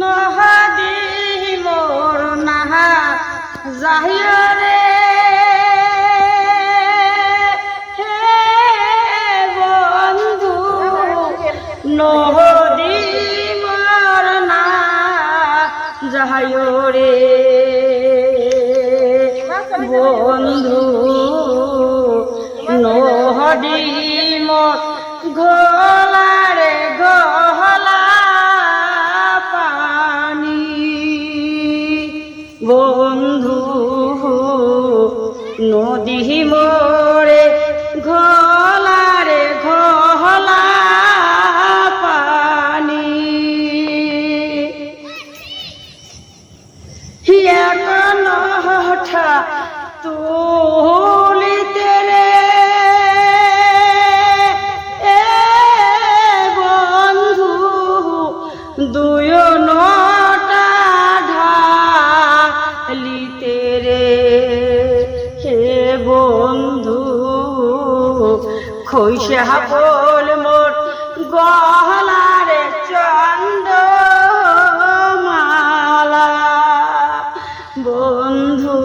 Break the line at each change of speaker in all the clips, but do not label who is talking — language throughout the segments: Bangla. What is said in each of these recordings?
নহাদি মোর নাহা জাহিরে বন্ধু নহদি মোর না জাহিরে বন্ধু নহদি মোর ঘোলারে বন্ধু নদী বন্ধু খৈসা বল মোর গহলারে চন্দ মালা। বন্ধু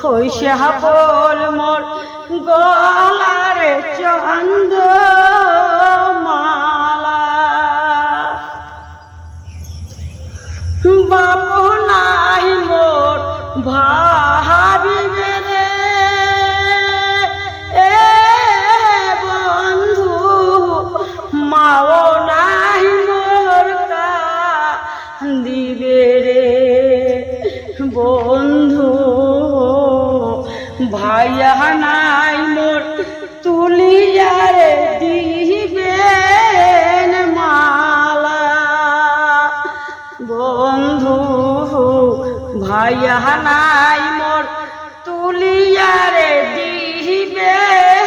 খৈসা বল মোর গলারে চন্দ ভাইয়া নাই মোর তুলিয়ারে দিবেন মালা। বন্ধু ভাইয়া নাই মোর তুলিয়ারে দিবেন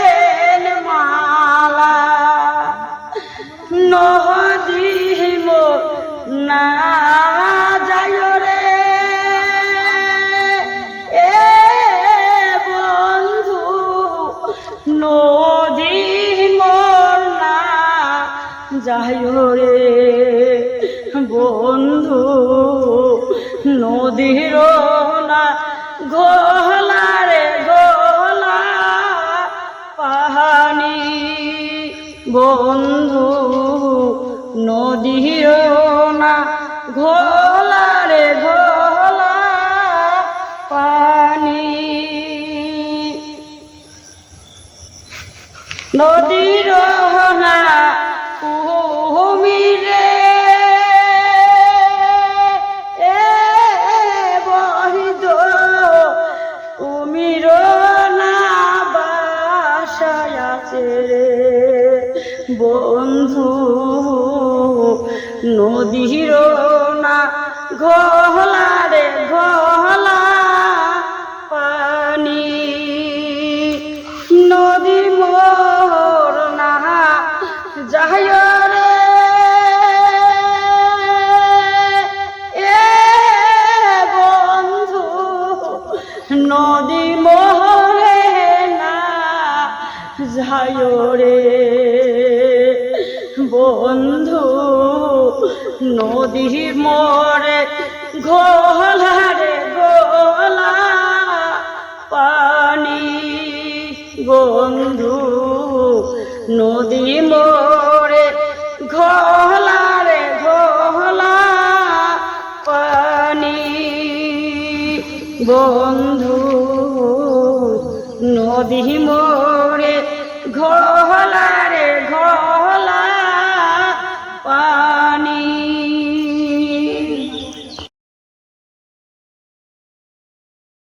যায় রে। বন্ধু, নদীর না ঘোলা রে, ঘোলা পাহানি বন্ধু, নদীর না ঘোলা রে, ঘোলা পানি নদীর আছে বন্ধু নদীর না ঘোলা রে ঘোলা যায় রে বন্ধু, নদী মোরে ঘোলা রে গোলা পানি। বন্ধু, নদী মোরে ঘোলা রে ঘোলা পানি। বন্ধু, নদী মোরে ঘোলা রে ঘোলা